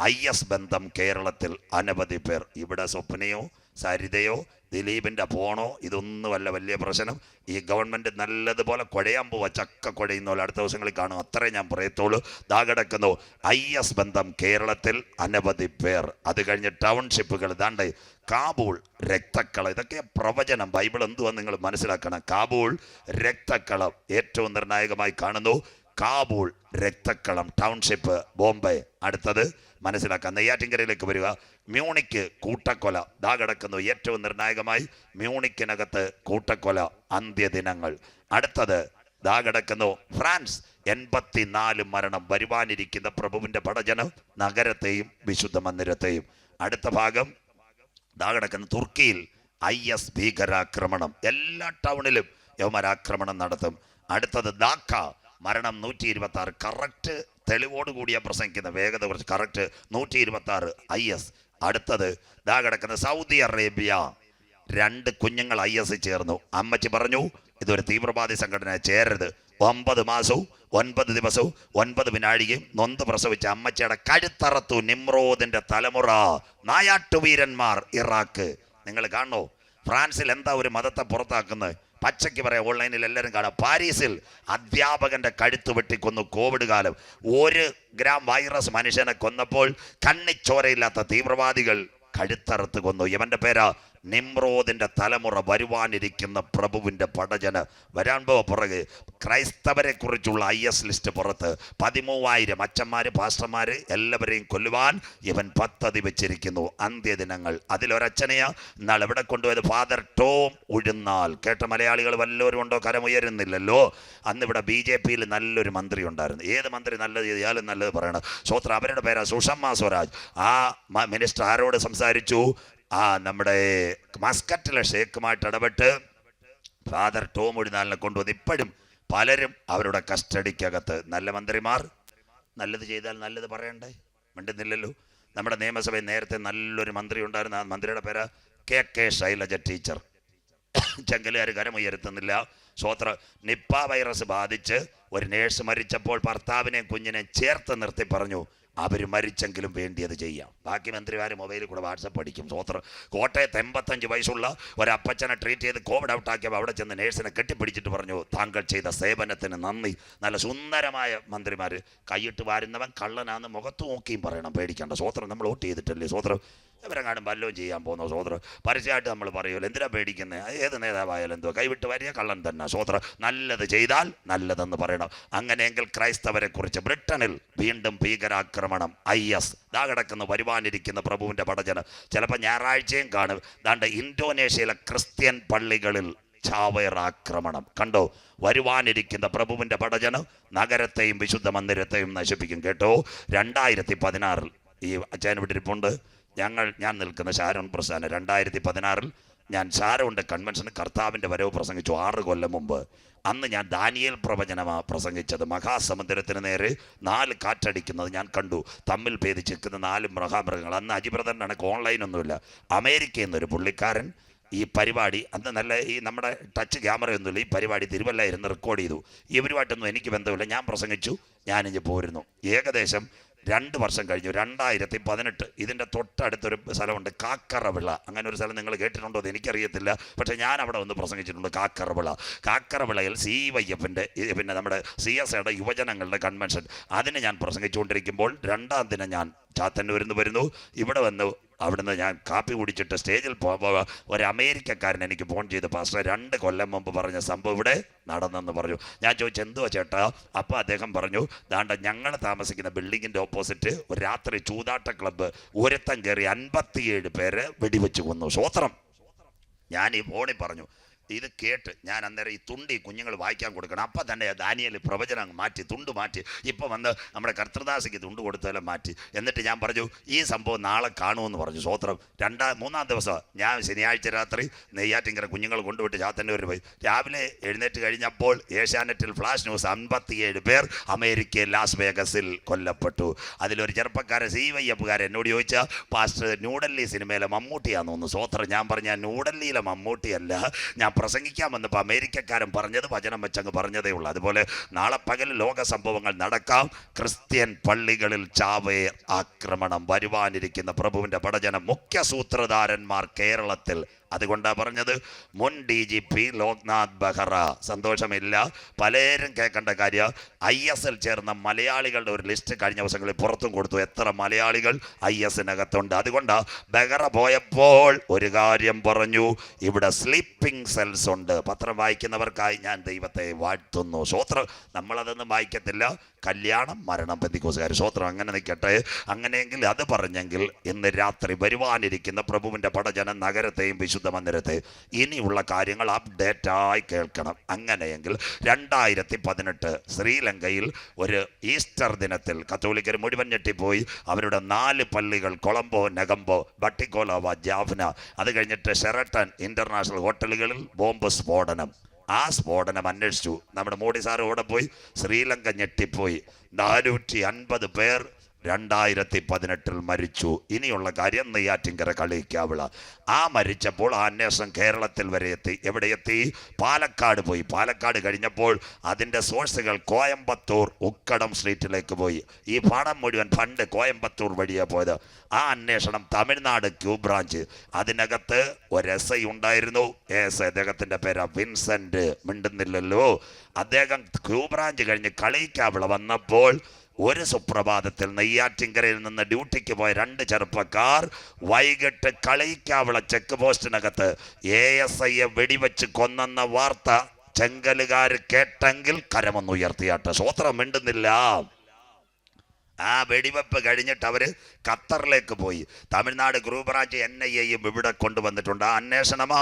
ഐ എസ് ബന്ധം കേരളത്തിൽ അനവധി പേർ ഇവിടെ സ്വപ്നയോ സരിതയോ ദിലീപിന്റെ ഫോണോ ഇതൊന്നുമല്ല വലിയ പ്രശ്നം. ഈ ഗവൺമെന്റ് നല്ലതുപോലെ കുഴയാൻ പോവാ. ചക്ക കുഴയുന്ന പോലെ അടുത്ത ദിവസങ്ങളിൽ കാണും. അത്രേ ഞാൻ പറയത്തുള്ളൂ. ദാ കിടക്കുന്നു. ഐ എസ് ബന്ധം കേരളത്തിൽ അനവധി പേർ. അത് കഴിഞ്ഞ് ടൗൺഷിപ്പുകൾ. ദാണ്ട് കാബൂൾ രക്തക്കള. ഇതൊക്കെ പ്രവചനം. ബൈബിൾ എന്തുവാ നിങ്ങൾ മനസ്സിലാക്കണം. കാബൂൾ രക്തക്കളം. ഏറ്റവും നിർണായകമായി കാണുന്നു. കാബൂൾ രക്തക്കളം ടൗൺഷിപ്പ് ബോംബെ. അടുത്തത് മനസ്സിലാക്കാം നെയ്യാറ്റിൻകരയിലേക്ക് വരിക. മ്യൂണിക്ക് കൂട്ടക്കൊല. ദാ കിടക്കുന്നു. ഏറ്റവും നിർണായകമായി മ്യൂണിക്കിനകത്ത് കൂട്ടക്കൊല. അന്ത്യദിനങ്ങൾ. അടുത്തത് ദാ കിടക്കുന്നു. ഫ്രാൻസ് എൺപത്തിനാല് മരണം. വരുവാനിരിക്കുന്ന പ്രഭുവിന്റെ പടജനം നഗരത്തെയും വിശുദ്ധ മന്ദിരത്തെയും. അടുത്ത ഭാഗം ദാ കിടക്കുന്ന. തുർക്കിയിൽ ഐ എസ് ഭീകരാക്രമണം. എല്ലാ ടൗണിലും യവമരാക്രമണം നടത്തും. അടുത്തത് ദാക്ക മരണം നൂറ്റി ഇരുപത്തി ആറ് കറക്റ്റ് തെളിവോടുകൂടിയ പ്രസംഗിക്കുന്ന വേഗത കുറച്ച്. കറക്റ്റ് നൂറ്റി ഇരുപത്തി ആറ് ഐ എസ് അടുത്തത് ദാ കിടക്കുന്ന സൗദി അറേബ്യ. രണ്ട് കുഞ്ഞുങ്ങൾ ഐ എസ് ചേർന്നു. അമ്മച്ചി പറഞ്ഞു ഇതൊരു തീവ്രവാദി സംഘടന ചേരരുത്. ഒമ്പത് മാസവും ഒൻപത് ദിവസവും ഒൻപത് വിനാഴികയും നൊന്ത് പ്രസവിച്ച അമ്മച്ചയുടെ കഴുത്തറത്തു നിമ്രോദിന്റെ തലമുറ. നായാട്ടുവീരന്മാർ ഇറാഖ്. നിങ്ങൾ കാണോ ഫ്രാൻസിൽ എന്താ ഒരു മതത്തെ പുറത്താക്കുന്നത്? പച്ചയ്ക്ക് പറയാം ഓൺലൈനിൽ എല്ലാവരും കാണാം. പാരീസിൽ അധ്യാപകന്റെ കഴുത്ത് വെട്ടിക്കൊന്നു കോവിഡ് കാലം. ഒരു ഗ്രാം വൈറസ് മനുഷ്യനെ കൊന്നപ്പോൾ കണ്ണിച്ചോരയില്ലാത്ത തീവ്രവാദികൾ കഴുത്തറുത്ത് കൊന്നു. ഇവന്റെ പേരാ നിമ്രോദിന്റെ തലമുറ വരുവാനിരിക്കുന്ന പ്രഭുവിന്റെ പടജന വരാൻ പോ പുറകെ ക്രൈസ്തവരെ കുറിച്ചുള്ള ഐ എസ് ലിസ്റ്റ് പുറത്ത് പതിമൂവായിരം അച്ഛന്മാർ പാസ്റ്റർമാർ എല്ലാവരെയും കൊല്ലുവാൻ ഇവൻ പദ്ധതി വെച്ചിരിക്കുന്നു. അന്ത്യദിനങ്ങൾ അതിലൊരച്ഛനെയാ. എന്നാൽ എവിടെ കൊണ്ടുപോയത്? ഫാദർ ടോം ഉഴുന്നാൽ കേട്ട മലയാളികൾ വല്ലവരും ഉണ്ടോ? കരമുയരുന്നില്ലല്ലോ. അന്ന് ഇവിടെ ബി ജെ പിയിൽ നല്ലൊരു മന്ത്രി ഉണ്ടായിരുന്നു. ഏത് മന്ത്രി നല്ലത്? ചെയ്താലും നല്ലത് പറയണം. സ്വത്ര അവരുടെ പേരാ സുഷമ്മ സ്വരാജ്. ആ മിനിസ്റ്റർ ആരോട് സംസാരിച്ചു? ആ നമ്മുടെ മസ്കറ്റിലെ ഷേക്കുമായിട്ട് ഇടപെട്ട് ഫാദർ ടോം ഒഴിനാലിനെ കൊണ്ടുവന്ന് ഇപ്പോഴും പലരും അവരുടെ കസ്റ്റഡിക്കകത്ത് നല്ല മന്ത്രിമാർ. നല്ലത് ചെയ്താൽ നല്ലത് പറയണ്ടേ? മിണ്ടുന്നില്ലല്ലോ. നമ്മുടെ നിയമസഭയിൽ നേരത്തെ നല്ലൊരു മന്ത്രി ഉണ്ടായിരുന്ന ആ മന്ത്രിയുടെ പേര് കെ കെ ശൈലജ ടീച്ചർ. ചെങ്കലുകാർ കരമുയർത്തുന്നില്ല. സ്വോത്ര നിപ്പ വൈറസ് ബാധിച്ച് ഒരു നേഴ്സ് മരിച്ചപ്പോൾ ഭർത്താവിനെയും കുഞ്ഞിനെയും ചേർത്ത് നിർത്തി പറഞ്ഞു. അവർ മരിച്ചെങ്കിലും വേണ്ടിയത് ചെയ്യാം. ബാക്കി മന്ത്രിമാർ മൊബൈലിൽ കൂടെ വാട്സപ്പ് അടിക്കും സോത്ര കോട്ടയത്ത് എൺപത്തഞ്ച് വയസ്സുള്ള ഒരപ്പച്ചനെ ട്രീറ്റ് ചെയ്ത് കോവിഡ് ഔട്ടാക്കിയപ്പോൾ അവിടെ ചെന്ന് നേഴ്സിനെ കെട്ടിപ്പിടിച്ചിട്ട് പറഞ്ഞു താങ്കൾ ചെയ്ത സേവനത്തിന് നന്ദി. നല്ല സുന്ദരമായ മന്ത്രിമാർ കൈയിട്ട് വാരുന്നവൻ കള്ളനാന്ന് മുഖത്ത് നോക്കിയും പറയണം പേടിക്കേണ്ട. സോത്രം നമ്മൾ വോട്ട് ചെയ്തിട്ടല്ലേ? സ്വോത്രം ഇവരെങ്ങാനും വല്ലതും ചെയ്യാൻ പോകുന്ന സോത്ര പരസ്യമായിട്ട് നമ്മൾ പറയുമല്ലോ എന്തിനാ പേടിക്കുന്നത് ഏത് നേതാവായാലും എന്തോ കൈവിട്ട് വരിക കള്ളൻ തന്നെ. സോത്ര നല്ലത് ചെയ്താൽ നല്ലതെന്ന് പറയണം. അങ്ങനെയെങ്കിൽ ക്രൈസ്തവരെ കുറിച്ച് ബ്രിട്ടനിൽ വീണ്ടും ഭീകരാക്രമണം ഐ എസ് ദാ കിടക്കുന്ന വരുവാനിരിക്കുന്ന പ്രഭുവിന്റെ പടജന. ചിലപ്പോൾ ഞായറാഴ്ചയും കാണും. ദാണ്ട് ഇന്തോനേഷ്യയിലെ ക്രിസ്ത്യൻ പള്ളികളിൽ ചാവേർ ആക്രമണം കണ്ടോ? വരുവാനിരിക്കുന്ന പ്രഭുവിന്റെ പടജനം നഗരത്തെയും വിശുദ്ധ മന്ദിരത്തെയും നശിപ്പിക്കും. കേട്ടോ? രണ്ടായിരത്തി പതിനാറിൽ ഈ അച്ഛൻ വിട്ടിരിപ്പുണ്ട് ഞങ്ങൾ ഞാൻ നിൽക്കുന്ന ഷാരോൺ പ്രസ്ഥാനം രണ്ടായിരത്തി പതിനാറിൽ ഞാൻ ഷാരോണിന്റെ കൺവെൻഷന് കർത്താവിന്റെ വരവ് പ്രസംഗിച്ചു ആറ് കൊല്ലം മുമ്പ്. അന്ന് ഞാൻ ദാനിയേൽ പ്രവചനമാണ് പ്രസംഗിച്ചത്. മഹാസമുദ്രത്തിന് നേരെ നാല് കാറ്റടിക്കുന്നത് ഞാൻ കണ്ടു. തമ്മിൽ ഭേദിച്ച് നിൽക്കുന്ന നാല് മൃഗാമൃഗങ്ങൾ അന്ന് അജിബ്രദൻ കണക്ക് ഓൺലൈനൊന്നുമില്ല അമേരിക്കയിൽ നിന്നൊരു പുള്ളിക്കാരൻ ഈ പരിപാടി അന്ന് നല്ല ഈ നമ്മുടെ ടച്ച് ക്യാമറയൊന്നുമില്ല ഈ പരിപാടി തിരുവല്ല ഇരുന്ന് റെക്കോർഡ് ചെയ്തു ഇവരുമായിട്ടൊന്നും എനിക്ക് ബന്ധമില്ല. ഞാൻ പ്രസംഗിച്ചു. ഞാനിഞ്ഞ് പോരുന്നു. ഏകദേശം രണ്ട് വർഷം കഴിഞ്ഞു രണ്ടായിരത്തി പതിനെട്ട് ഇതിന്റെ തൊട്ടടുത്തൊരു സ്ഥലമുണ്ട് കാക്കറവിള. അങ്ങനെ ഒരു സ്ഥലം നിങ്ങൾ കേട്ടിട്ടുണ്ടോ എന്ന് എനിക്കറിയത്തില്ല. പക്ഷേ ഞാൻ അവിടെ ഒന്ന് പ്രസംഗിച്ചിട്ടുണ്ട് കാക്കറവിള. കാക്കറവിളയിൽ സി വൈ എഫിന്റെ പിന്നെ നമ്മുടെ സി എസ് എയുടെ യുവജനങ്ങളുടെ കൺവെൻഷൻ. അതിനെ ഞാൻ പ്രസംഗിച്ചുകൊണ്ടിരിക്കുമ്പോൾ രണ്ടാം ദിനം ഞാൻ ചാത്തന്നൂരിൽ നിന്ന് വരുന്നു. ഇവിടെ വന്നു അവിടുന്ന് ഞാൻ കാപ്പി കുടിച്ചിട്ട് സ്റ്റേജിൽ പോകുമ്പോൾ ഒരു അമേരിക്കക്കാരൻ എനിക്ക് ഫോൺ ചെയ്ത് പാസ്റ്റർ രണ്ട് കൊല്ലം മുമ്പ് പറഞ്ഞ സംഭവം ഇവിടെ നടന്നെന്ന് പറഞ്ഞു. ഞാൻ ചോദിച്ചു എന്തുവാ ചേട്ടാ? അപ്പോൾ അദ്ദേഹം പറഞ്ഞു ദാണ്ട ഞങ്ങൾ താമസിക്കുന്ന ബിൽഡിങ്ങിന്റെ ഓപ്പോസിറ്റ് ഒരു രാത്രി ചൂതാട്ട ക്ലബ്ബ് ഒരുത്തം കയറി അൻപത്തിയേഴ് പേരെ വെടിവെച്ച് കൊന്നു. സ്വോത്രം ഞാൻ ഈ ഫോണിൽ പറഞ്ഞു ഇത് കേട്ട് ഞാൻ അന്നേരം ഈ തുണ്ടി കുഞ്ഞുങ്ങൾ വായിക്കാൻ കൊടുക്കണം. അപ്പം തന്നെ ദാനിയൽ പ്രവചനം മാറ്റി തുണ്ട് മാറ്റി. ഇപ്പം വന്ന് നമ്മുടെ കർത്തൃദാസിക്ക് തുണ്ട് കൊടുത്തതെല്ലാം മാറ്റി. എന്നിട്ട് ഞാൻ പറഞ്ഞു ഈ സംഭവം നാളെ കാണുമെന്ന് പറഞ്ഞു സ്വോത്രം രണ്ടാം മൂന്നാം ദിവസം ഞാൻ ശനിയാഴ്ച രാത്രി നെയ്യാറ്റിങ്കര കുഞ്ഞുങ്ങൾ കൊണ്ടുവിട്ട് ചാത്തന്നൂർ പോയി. രാവിലെ എഴുന്നേറ്റ് കഴിഞ്ഞപ്പോൾ ഏഷ്യാനെറ്റിൽ ഫ്ലാഷ് ന്യൂസ് അൻപത്തിയേഴ് പേർ അമേരിക്കയിൽ ലാസ് വേഗസിൽ കൊല്ലപ്പെട്ടു. അതിലൊരു ചെറുപ്പക്കാരൻ സി വൈ എഫുകാരൻ എന്നോട് ചോദിച്ചാൽ പാസ്റ്റർ ന്യൂഡൽഹി സിനിമയിലെ മമ്മൂട്ടിയാന്ന് തോന്നുന്നു സ്വോത്രം ഞാൻ പറഞ്ഞ ന്യൂഡൽഹിയിലെ മമ്മൂട്ടിയല്ല. ഞാൻ പ്രസംഗിക്കാൻ ഇപ്പോൾ അമേരിക്കക്കാരൻ പറഞ്ഞത് വചനം വെച്ചങ്ങ് പറഞ്ഞതേ ഉള്ളൂ. അതുപോലെ നാളെ പകൽ ലോക സംഭവങ്ങൾ നടക്കാം. ക്രിസ്ത്യൻ പള്ളികളിൽ ചാവേർ ആക്രമണം. വരുവാനിരിക്കുന്ന പ്രഭുവിന്റെ പടജനം. മുഖ്യ സൂത്രധാരന്മാർ കേരളത്തിൽ അതുകൊണ്ടാ പറഞ്ഞത് മുൻ D G P Loknath Behera. സന്തോഷമില്ല. പലരും കേൾക്കേണ്ട കാര്യം ഐ എസ് എൽ ചേർന്ന മലയാളികളുടെ ഒരു ലിസ്റ്റ് കഴിഞ്ഞ ദിവസങ്ങളിൽ പുറത്തും കൊടുത്തു. എത്ര മലയാളികൾ ഐ എസിനകത്തുണ്ട് അതുകൊണ്ടാണ് ബെഹ്റ പോയപ്പോൾ ഒരു കാര്യം പറഞ്ഞു. ഇവിടെ സ്ലീപ്പിംഗ് സെൽസ് ഉണ്ട്. പത്രം വായിക്കുന്നവർക്കായി ഞാൻ ദൈവത്തെ വാഴ്ത്തുന്നു. സ്വോത്രം നമ്മളതൊന്നും വായിക്കത്തില്ല. കല്യാണം മരണം പെന്തിക്കോസുകാർ സ്വോത്രം അങ്ങനെ നിൽക്കട്ടെ. അങ്ങനെയെങ്കിൽ അത് പറഞ്ഞെങ്കിൽ ഇന്ന് രാത്രി വരുവാനിരിക്കുന്ന പ്രഭുവിന്റെ പടജനം നഗരത്തെയും വിശുദ്ധ മന്ദിരത്തെ ഇനിയുള്ള കാര്യങ്ങൾ അപ്ഡേറ്റായി കേൾക്കണം. അങ്ങനെയെങ്കിൽ രണ്ടായിരത്തി പതിനെട്ട് ശ്രീലങ്കയിൽ ഒരു ഈസ്റ്റർ ദിനത്തിൽ കത്തോലിക്കർ മുഴുവൻ ഞെട്ടിപ്പോയി. അവരുടെ നാല് പള്ളികൾ കൊളംബോ നെഗംബോ ബട്ടിക്കോലോവ ജാഫ്ന അത് കഴിഞ്ഞിട്ട് ഷെറട്ടൺ ഇന്റർനാഷണൽ ഹോട്ടലുകളിൽ ബോംബ് സ്ഫോടനം. ആ സ്ഫോടനം അന്വേഷിച്ചു. നമ്മുടെ മോഡി സാർ ഇവിടെ പോയി. ശ്രീലങ്ക ഞെട്ടിപ്പോയി. നാനൂറ്റി അൻപത് പേർ രണ്ടായിരത്തി പതിനെട്ടിൽ മരിച്ചു. ഇനിയുള്ള കാര്യം നെയ്യാറ്റിങ്കര കളിക്കാവിള. ആ മരിച്ചപ്പോൾ ആ അന്വേഷണം കേരളത്തിൽ വരെ എത്തി. എവിടെ എത്തി? പാലക്കാട് പോയി. പാലക്കാട് കഴിഞ്ഞപ്പോൾ അതിന്റെ സോഴ്സുകൾ കോയമ്പത്തൂർ ഉക്കടം സ്ട്രീറ്റിലേക്ക് പോയി. ഈ പണം മുഴുവൻ ഫണ്ട് കോയമ്പത്തൂർ വഴിയാണ് പോയത്. ആ അന്വേഷണം തമിഴ്നാട് ക്യൂ ബ്രാഞ്ച്. അതിനകത്ത് ഒരു എസ് ഐ ഉണ്ടായിരുന്നു. എസ് അദ്ദേഹത്തിന്റെ പേര് വിൻസെന്റ് മിണ്ടുന്നില്ലല്ലോ. അദ്ദേഹം ക്യൂ ബ്രാഞ്ച് കഴിഞ്ഞ് കളിക്കാവിള വന്നപ്പോൾ ഒരു സുപ്രഭാതത്തിൽ നെയ്യാറ്റിങ്കരയിൽ നിന്ന് ഡ്യൂട്ടിക്ക് പോയ രണ്ട് ചെറുപ്പക്കാർ വൈകിട്ട് കളിക്കാവിള ചെക്ക് പോസ്റ്റിനകത്ത് എ എസ് ഐയെ വെടിവെച്ച് കൊന്നെന്ന വാർത്ത ചെങ്കലുകാർ കേട്ടെങ്കിൽ കരമൊന്നുയർത്തിയാട്ടെ. സ്വോത്രം മിണ്ടുന്നില്ല. ആ വെടിവെപ്പ് കഴിഞ്ഞിട്ട് അവർ ഖത്തറിലേക്ക് പോയി. തമിഴ്നാട് ഗ്രൂപറാജ് എൻ ഐ എയും ഇവിടെ കൊണ്ടുവന്നിട്ടുണ്ട്. ആ അന്വേഷണമാ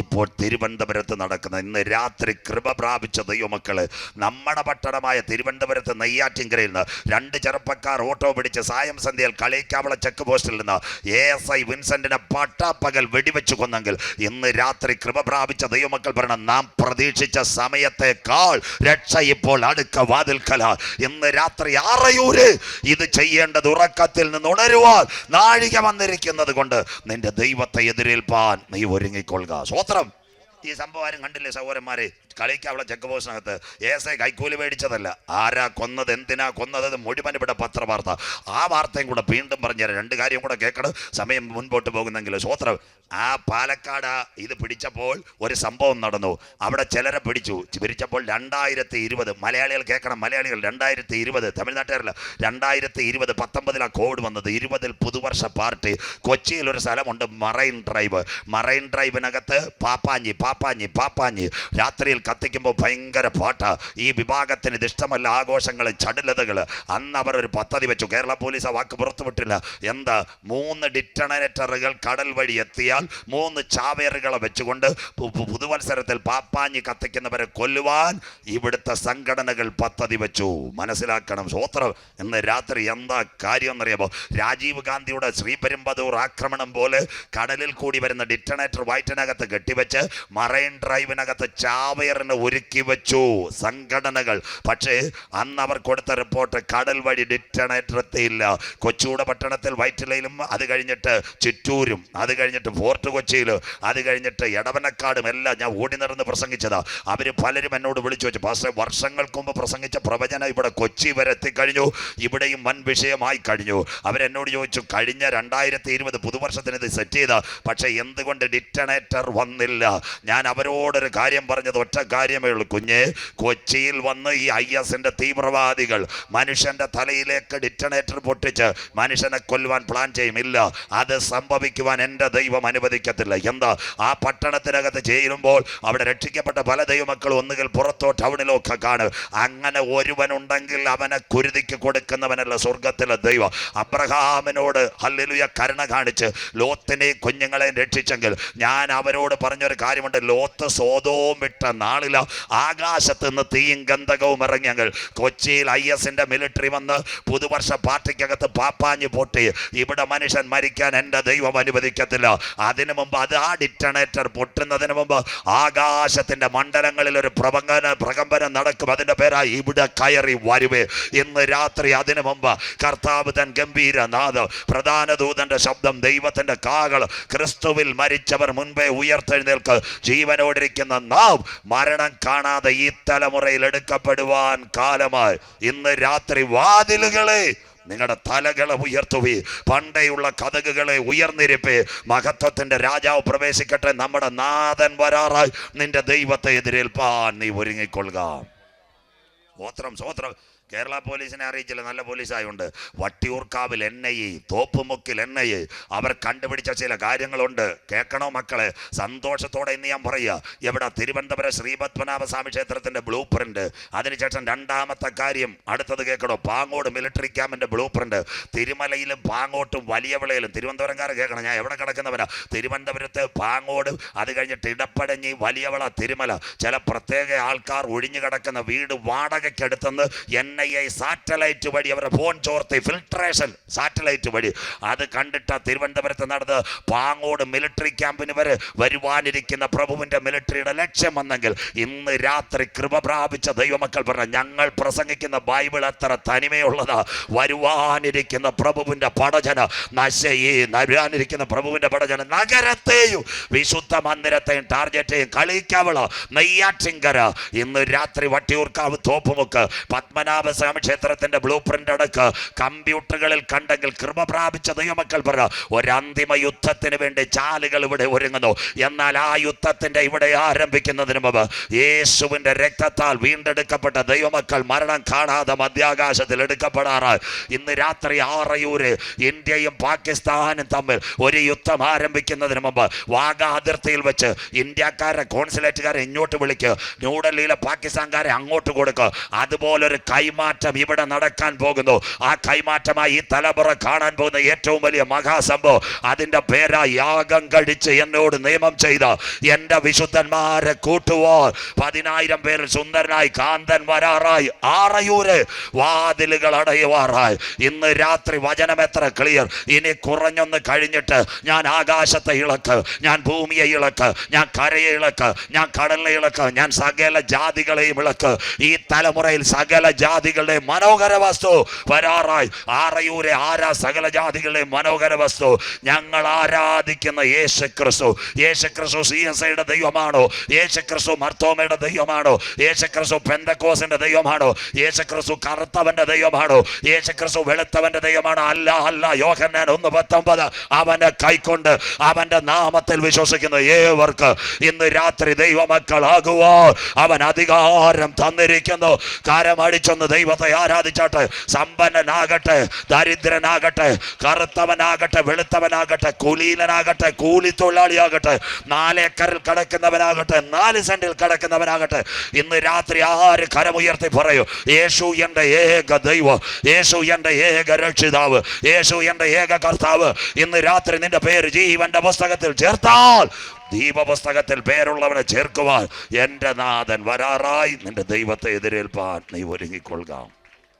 ഇപ്പോൾ തിരുവനന്തപുരത്ത് നടക്കുന്നത്. ഇന്ന് രാത്രി കൃപ പ്രാപിച്ച ദൈവമക്കൾ നമ്മുടെ പട്ടണമായ തിരുവനന്തപുരത്ത് നെയ്യാറ്റിൻകരയിൽ നിന്ന് രണ്ട് ചെറുപ്പക്കാർ ഓട്ടോ പിടിച്ച് സായം സന്ധ്യയിൽ കളിക്കാവള ചെക്ക് പോസ്റ്റിൽ നിന്ന് എ എസ് ഐ വിൻസെന്റിനെ പട്ടാപ്പകൽ വെടിവെച്ച് കൊന്നെങ്കിൽ ഇന്ന് രാത്രി കൃപ പ്രാപിച്ച ദൈവമക്കൾ പറയണം നാം പ്രതീക്ഷിച്ച സമയത്തേക്കാൾ രക്ഷ ഇപ്പോൾ അടുക്ക വാതിൽക്കല. ഇന്ന് രാത്രി ആറയൂര് ഇത് ചെയ്യേണ്ടത് ഉറക്കത്തിൽ നിന്ന് ഉണരുവാൻ നാഴിക വന്നിരിക്കുന്നത് കൊണ്ട് നിന്റെ ദൈവത്തെ എതിരേൽപ്പാൻ നീ ഒരുങ്ങിക്കൊള്ളുക. സ്വോത്രം ഈ സംഭവം ആരും കണ്ടില്ലേ സഹോദരന്മാരെ? കളിക്കാവളെ ചെക്ക് പോസ്റ്റിനകത്ത് ഏസെ കൈക്കൂലി മേടിച്ചതല്ല. ആരാ കൊന്നത് എന്തിനാ കൊന്നത് മുഴുവൻ ഇവിടെ പത്രവാർത്ത. ആ വാർത്തയും കൂടെ വീണ്ടും പറഞ്ഞുതരാം രണ്ട് കാര്യം കൂടെ കേൾക്കണം. സമയം മുൻപോട്ട് പോകുന്നെങ്കിൽ സ്വോത്രം ആ പാലക്കാട് ഇത് പിടിച്ചപ്പോൾ ഒരു സംഭവം നടന്നു. അവിടെ ചിലരെ പിടിച്ചു. പിടിച്ചപ്പോൾ രണ്ടായിരത്തി ഇരുപത് മലയാളികൾ കേൾക്കണം. മലയാളികൾ രണ്ടായിരത്തി ഇരുപത് തമിഴ്നാട്ടുകാരല്ല രണ്ടായിരത്തി ഇരുപത് പത്തൊമ്പതിലാണ് കോവിഡ് വന്നത്. ഇരുപതിൽ പുതുവർഷ പാർട്ടി. കൊച്ചിയിൽ ഒരു സ്ഥലമുണ്ട് മറൈൻ ഡ്രൈവ്. മറൈൻ ഡ്രൈവിനകത്ത് പാപ്പാഞ്ഞി. പാപ്പാഞ്ഞി പാപ്പാഞ്ഞി. രാത്രിയിൽ കത്തിക്കുമ്പോൾ ഭയങ്കര പാട്ട്. ഈ വിഭാഗത്തിന് ഇതിഷ്ടമല്ല ആഘോഷങ്ങൾ ചടുലതകൾ അന്ന് അവർ ഒരു പദ്ധതി വെച്ചു. കേരള പോലീസ് ആ വാക്ക് പുറത്തുവിട്ടില്ല. എന്താ? മൂന്ന് ഡിറ്റണേറ്ററുകൾ കടൽ വഴി എത്തിയാൽ മൂന്ന് ചാവേറുകളെ വെച്ചുകൊണ്ട് പുതുവത്സരത്തിൽ പാപ്പാഞ്ഞി കത്തിക്കുന്നവരെ കൊല്ലുവാൻ ഇവിടുത്തെ സംഘടനകൾ പദ്ധതി വെച്ചു. മനസ്സിലാക്കണം സ്വോത്രം ഇന്ന് രാത്രി എന്താ കാര്യം എന്നറിയാമോ രാജീവ് ഗാന്ധിയുടെ ശ്രീപെരുമ്പതൂർ ആക്രമണം പോലെ കടലിൽ കൂടി വരുന്ന ഡിറ്റണേറ്റർ വയറ്റിനകത്ത് കെട്ടിവെച്ച് മറൈൻ ഡ്രൈവിനകത്ത് ചാവേറിന് ഒരുക്കി വെച്ചു. സംഘടനകൾ. പക്ഷേ അന്ന് അവർ കൊടുത്ത റിപ്പോർട്ട് കടൽ വഴി ഡിറ്റണേറ്റർ എത്തിയില്ല കൊച്ചൂട പട്ടണത്തിൽ വൈറ്റിലയിലും അത് കഴിഞ്ഞിട്ട് ചിറ്റൂരും അത് കഴിഞ്ഞിട്ട് ഫോർട്ട് കൊച്ചിയിലും അത് കഴിഞ്ഞിട്ട് എടവനക്കാടും എല്ലാം ഞാൻ ഓടി നടന്ന് പ്രസംഗിച്ചതാ. അവർ പലരും എന്നോട് വിളിച്ചു വെച്ചു പക്ഷേ വർഷങ്ങൾക്ക് മുമ്പ് പ്രസംഗിച്ച പ്രവചനം ഇവിടെ കൊച്ചി വരെ എത്തിക്കഴിഞ്ഞു. ഇവിടെയും വൻ വിഷയമായി കഴിഞ്ഞു. അവരെന്നോട് ചോദിച്ചു കഴിഞ്ഞ രണ്ടായിരത്തി ഇരുപത് പുതുവർഷത്തിന് ഇത് സെറ്റ് ചെയ്ത. പക്ഷേ എന്തുകൊണ്ട് ഡിറ്റണേറ്റർ വന്നില്ല? ഞാൻ അവരോടൊരു കാര്യം പറഞ്ഞത് ഒറ്റ കാര്യമേ ഉള്ളൂ കുഞ്ഞ്. കൊച്ചിയിൽ വന്ന് ഈ ഐ എസിന്റെ തീവ്രവാദികൾ മനുഷ്യന്റെ തലയിലേക്ക് ഡിറ്റണേറ്റർ പൊട്ടിച്ച് മനുഷ്യനെ കൊല്ലുവാൻ പ്ലാൻ ചെയ്യും. ഇല്ല അത് സംഭവിക്കുവാൻ എന്റെ ദൈവം അനുവദിക്കത്തില്ല. എന്താ? ആ പട്ടണത്തിനകത്ത് ചേരുമ്പോൾ അവിടെ രക്ഷിക്കപ്പെട്ട പല ദൈവമക്കൾ ഒന്നുകിൽ പുറത്തോ ടൗണിലോ ഒക്കെ കാണും. അങ്ങനെ ഒരുവനുണ്ടെങ്കിൽ അവനെ കുരുതിക്ക് കൊടുക്കുന്നവനല്ല സ്വർഗത്തിലെ ദൈവം. അബ്രഹാമിനോട് ഹല്ലിലുയ കരുണ കാണിച്ച് ലോത്തിനെ കുഞ്ഞുങ്ങളെ രക്ഷിച്ചെങ്കിൽ ഞാൻ അവരോട് പറഞ്ഞൊരു കാര്യമുണ്ട്. ലോത്ത് സോതവും വിട്ട നാളില ആകാശത്ത് നിന്ന് തീയും ഗന്ധകവും ഇറങ്ങി ഞങ്ങൾ കൊച്ചിയിൽ ഐ എസിന്റെ മിലിറ്ററി വന്ന് പുതുവർഷ പാർട്ടിക്കകത്ത് പാപ്പാഞ്ഞ് പൊട്ടി. ഇവിടെ മനുഷ്യൻ മരിക്കാൻ എന്റെ ദൈവം അനുവദിക്കത്തില്ല. അതിനു മുമ്പ് അത് ആ ഡിറ്റണേറ്റർ പൊട്ടുന്നതിന് മുമ്പ് ആകാശത്തിന്റെ മണ്ഡലങ്ങളിൽ ഒരു പ്രബന്ധന പ്രകമ്പനം നടക്കും. അതിന്റെ പേരാ ഇവിടെ കയറി വരുവേ. ഇന്ന് രാത്രി അതിനു മുമ്പ് കർത്താവ് തൻ ഗംഭീര നാഥ് പ്രധാന ദൂതന്റെ ശബ്ദം ദൈവത്തിന്റെ കാകൾ ക്രിസ്തുവിൽ മരിച്ചവർ മുൻപേ ഉയർത്തെഴുന്നേൽക്ക് ജീവനോടിരിക്കുന്ന നാം മരണം കാണാതെ ഈ തലമുറയിൽ എടുക്കപ്പെടുവാൻ കാലമായി. ഇന്ന് രാത്രി വാതിലുകളെ നിങ്ങളുടെ തലകളെ ഉയർത്തുവി. പണ്ടേയുള്ള കഥകുകളെ ഉയർന്നിരിപ്പേ. മഹത്വത്തിന്റെ രാജാവ് പ്രവേശിക്കട്ടെ നമ്മുടെ നാഥൻ വരാറായി. നിന്റെ ദൈവത്തെ എതിരേൽപ്പാൻ നീ ഒരുങ്ങിക്കൊള്ളുക. സ്വോത്രം സ്വോത്രം കേരള പോലീസിനെ അറിയിച്ചില്ല. നല്ല പോലീസായുണ്ട്. വട്ടിയൂർക്കാവിൽ എൻ ഐ തോപ്പുമുക്കിൽ എൻ ഐ അവർ കണ്ടുപിടിച്ച ചില കാര്യങ്ങളുണ്ട്. കേൾക്കണോ മക്കളെ? സന്തോഷത്തോടെ ഇന്ന് ഞാൻ പറയുക. എവിടെ? തിരുവനന്തപുരം ശ്രീപത്മനാഭസ്വാമി ക്ഷേത്രത്തിന്റെ ബ്ലൂ പ്രിന്റ് അതിനുശേഷം രണ്ടാമത്തെ കാര്യം അടുത്തത് കേൾക്കണോ? പാങ്ങോട് മിലിറ്ററി ക്യാമ്പിന്റെ ബ്ലൂ പ്രിന്റ് തിരുമലയിലും പാങ്ങോട്ടും വലിയ വിളയിലും. തിരുവനന്തപുരംകാർ കേൾക്കണം. ഞാൻ എവിടെ കിടക്കുന്നവരാ തിരുവനന്തപുരത്ത് പാങ്ങോട് അത് കഴിഞ്ഞിട്ട് ഇടപ്പടഞ്ഞി വലിയവള തിരുമല. ചില പ്രത്യേക ആൾക്കാർ ഒഴിഞ്ഞു കിടക്കുന്ന വീട് വാടകയ്ക്കെടുത്തെന്ന് എൻ ഐ ഐ സാറ്റലൈറ്റ് വഴി അവരുടെ ഫോൺ ചോർത്തി ഫിൽട്രേഷൻ സാറ്റലൈറ്റ് വഴി. അത് കണ്ടിട്ട് തിരുവനന്തപുരത്ത് നടന്ന് പാങ്ങോട് മിലിറ്ററി ക്യാമ്പിന് വരെ വരുവാനിരിക്കുന്ന പ്രഭുവിന്റെ മിലിറ്ററിയുടെ ലക്ഷ്യം വന്നെങ്കിൽ ഇന്ന് രാത്രി കൃപ പ്രാപിച്ച ദൈവമക്കൾ പറഞ്ഞ ഞങ്ങൾ പ്രസംഗിക്കുന്ന ബൈബിൾ അത്ര തനിമയുള്ളതാ. വരുവാനിരിക്കുന്ന പ്രഭുവിന്റെ പടജന നശയെ വരുവാനിരിക്കുന്ന പ്രഭുവിന്റെ പടജന നഗരത്തെയും വിശുദ്ധ മന്ദിരത്തെയും ടാർഗറ്റെയും കളിക്കവള? നെയ്യാറ്റിങ്കര ഇന്ന് രാത്രി വട്ടിയൂർക്കാവ് തോപ്പുമുക്ക്. പത്മനാഭസ്വാമി ക്ഷേത്രത്തിന്റെ ബ്ലൂ പ്രിന്റ് അടക്ക് കമ്പ്യൂട്ടറുകളിൽ കണ്ടെങ്കിൽ കൃപ പ്രാപിച്ച ദൈവമക്കൾ പറ ഒരന്തിമ യുദ്ധത്തിന് വേണ്ടി ചാലുകൾ ഇവിടെ ഒരുങ്ങുന്നു. എന്നാൽ ആ യുദ്ധത്തിന്റെ ഇവിടെ ആരംഭിക്കുന്നതിന് മുമ്പ് യേശുവിന്റെ രക്തത്താൽ വീണ്ടെടുക്കപ്പെട്ട ദൈവമക്കൾ മരണം കാണാതെ മധ്യാകാശത്തിൽ എടുക്കപ്പെടാറ്. ഇന്ന് രാത്രി ആറയൂര് ഇന്ത്യയും പാകിസ്ഥാനും തമ്മിൽ ഒരു യുദ്ധം ആരംഭിക്കുന്നതിന് മുമ്പ് വാഗ അതിർത്തിയിൽ വെച്ച് ഇന്ത്യക്കാരെ കോൺസുലേറ്റുകാരെ ഇങ്ങോട്ട് വിളിക്കുക ന്യൂഡൽഹിയിലെ പാകിസ്ഥാൻകാരെ അങ്ങോട്ട് കൊടുക്കുക അതുപോലൊരു കൈമാറ്റം ഇവിടെ നടക്കാൻ പോകുന്നു. ആ കൈമാറ്റമായി ഈ തലമുറ കാണാൻ പോകുന്ന ഏറ്റവും വലിയ മഹാസംഭവം അതിന്റെ പേരാ യാഗം കഴിച്ച് എന്നോട് നിയമം ചെയ്ത എന്റെ വിശുദ്ധന്മാരെ കൂട്ടുവോ പതിനായിരം പേരിൽ സുന്ദരനായി കാന്തൻ വരാറായി. ആറയൂര് വാതിലുകൾ അടയുവാറായി. ഇന്ന് രാത്രി വചനം എത്ര ക്ലിയർ. ഇനി കുറഞ്ഞൊന്ന് കഴിഞ്ഞിട്ട് ഞാൻ ആകാശത്തെ ഇളക്ക് ഞാൻ ഭൂമിയെ ഇളക്ക് ഞാൻ കരയെ ഇളക്ക് ഞാൻ കടലിനെ ഇളക്ക് ഞാൻ സകല ജാതികളെയും ഇളക്ക്. ഈ തലമുറയിൽ സകല ജാതികളുടെ മനോഹര വസ്തു വരാറായി. ആറയൂരെ ആരാ സകല ജാതികളുടെ മനോഹര വസ്തു? ഞങ്ങൾ ആരാധിക്കുന്ന യേശു ക്രിസ്തു യേശു ക്രിസ്തു സി എസ് ഐയുടെ ദൈവമാണോ? യേശു ക്രിസ്തു മർത്തോമയുടെ ദൈവമാണോ? യേശു ക്രിസ്തു പെന്തക്കോസിന്റെ ദൈവമാണോ? യേശു ക്രിസ്തു കറുത്തവന്റെ ദൈവമാണോ? യേശു ക്രിസ്തു വെളുത്തവന്റെ ദൈവമാണോ? അല്ല അല്ല. യോഹന്നാൻ ഒന്ന് പത്തൊമ്പത് അവനെ കൈക്കൊണ്ട് അവന്റെ നാമത്തിൽ വിശ്വസിക്കുന്ന ഏവർക്ക് ഇന്ന് രാത്രി ദൈവമക്കളാകുവോ അവൻ അധികാരം തന്നിരിക്കുന്നു. കരമടിച്ചൊന്ന് ദൈവത്തെ ആരാധിച്ചാട്ട് സമ്പന്നനാകട്ടെ ദരിദ്രനാകട്ടെ കറുത്തവനാകട്ടെ വെളുത്തവനാകട്ടെ കുലീനനാകട്ടെ കൂലി തൊഴിലാളിയാകട്ടെ നാലേക്കറിൽ കിടക്കുന്നവനാകട്ടെ നാല് സെന്റിൽ കിടക്കുന്നവനാകട്ടെ. ഇന്ന് രാത്രി ആര് കരമുയർത്തി പറയൂ യേശു എന്റെ ഏക ദൈവം യേശു എന്റെ ഏക രക്ഷിതാവ് യേശു എന്റെ ഏക കർത്താവ് ഇന്ന് രാത്രി നിന്റെ പേര് ജീവന്റെ പുസ്തകത്തിൽ ചേർത്താൽ ദീപപുസ്തകത്തിൽ പേരുള്ളവനെ ചേർക്കുവാൻ എന്റെ നാഥൻ വരാറായി. നിന്റെ ദൈവത്തെ എതിരേൽപ്പാൻ നീ ഒരുങ്ങിക്കൊള്ളുക.